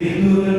വിത്തുകൾ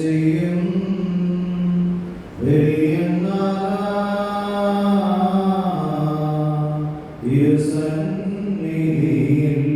ചെയ്യും. തിരുസന്നിധിയിൽ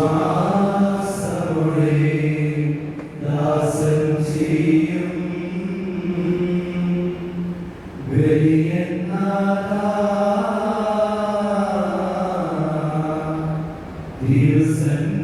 ഇസ്ഹാക്യാക്കോ മഹിരാശ്രയതൻ പരിപാവനമാ